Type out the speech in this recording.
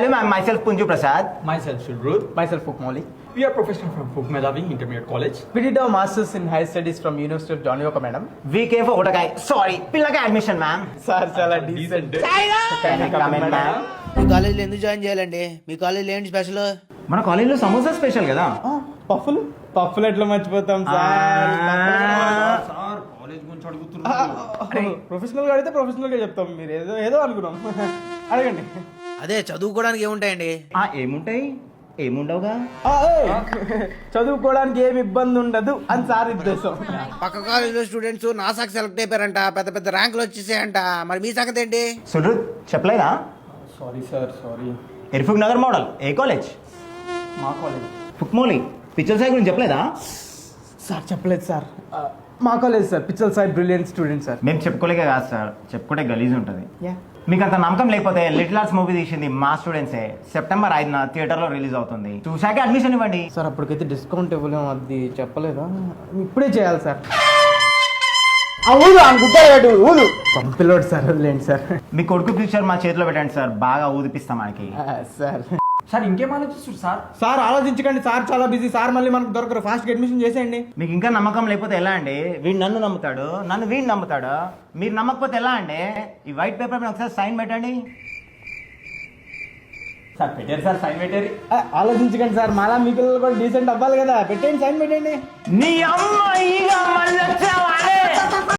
Hello, ma'am. Myself Punju Prasad. Myself, Shulruth. Myself, Fukmoli. We are professionals from Fuk Melavi Intermediate College. We did our masters in higher studies from University of John Yoka, madam. We came for Otakai. Sorry, పిల్లకి admission, ma'am. Sir, చాలా decent. Can I come in, ma'am? మీ కాలేజీలో ఎందుకు join చేయాలండి మీ కాలేజీలో ఏంటి special మన కాలేజీలో సమోసా స్పెషల్ కదా పఫ్ఫులు పఫ్ఫులు ఎట్లా మర్చిపోతాం సార్ ప్రొఫెషనల్గా అడిగితే ప్రొఫెషనల్గా చెప్తాం మీరు ఏదో ఏదో అనుకున్నాం అడగండి అదే చదువుకోవడానికి ఏముంటాయండి? ఆ, ఏముంటాయి? ఏముండవుగా? చదువుకోవడానికి ఏమి ఇబ్బంది ఉండదు అని సార్ ఉద్దేశం. పక్క కాలేజీలో స్టూడెంట్స్ నాసాకి సెలెక్ట్ అయిపోయారంట పెద్ద పెద్ద ర్యాంకులు వచ్చేసాయంట. మరి మీ సంగతి ఏంటి? సుడ్రు చెప్పలేదా? సారీ సార్ సారీ ఇర్ఫుక్ నగర్ మోడల్ ఏ కాలేజ్ మా కాలేజ్ ఫుక్మోలి పిచ్చల్ సాయి గురించి చెప్పలేదా? సార్ చెప్పలేదు సార్. మా కాలేజ్ సార్. పిచ్చల్ సాయి బ్రిలియంట్ స్టూడెంట్ సార్. మేము చెప్పుకోలేక కాదు సార్. చెప్పుకుంటే గలీజ్ ఉంటుంది. యా మీకు అంత నమ్మకం లేకపోతే లిటిల్ ఆర్ట్స్ మూవీ తీసింది మా స్టూడెంట్సే సెప్టెంబర్ ఐదున థియేటర్లో రిలీజ్ అవుతుంది. చూశాక అడ్మిషన్ ఇవ్వండి. సార్ అప్పటికైతే డిస్కౌంట్ ఇవ్వలేము అది చెప్పలేదా? ఇప్పుడే చేయాలి సార్. ఊదు పంపిలోడు సార్ వదిలేండి సార్. మీ కొడుకు ఫ్యూచర్ మా చేతిలో పెట్టండి సార్. బాగా ఊదిపిస్తాం మనకి సార్. సార్ ఇంకేం ఆలోచిస్తారు సార్? సార్ ఆలోచించకండి. సార్ చాలా బిజీ. సార్ మళ్ళీ మనకు దొరకరు. ఫాస్ట్గా అడ్మిషన్ చేసేయండి. మీకు ఇంకా నమ్మకం లేకపోతే ఎలా అండి? వీడు నన్ను నమ్ముతాడు. నన్ను వీడు నమ్ముతాడు? మీరు నమ్మకపోతే ఎలా అండి? ఈ వైట్ పేపర్ మీద ఒకసారి సైన్ పెట్టండి. సార్ పెట్టారు సార్ సైన్ పెట్టారు ఆలోచించకండి సార్. మాలా మీ పిల్లలు కూడా డీసెంట్ అవ్వాలి కదా. పెట్టండి సైన్ పెట్టండి నీ అమ్మ ఇక మళ్ళీ వచ్చావా?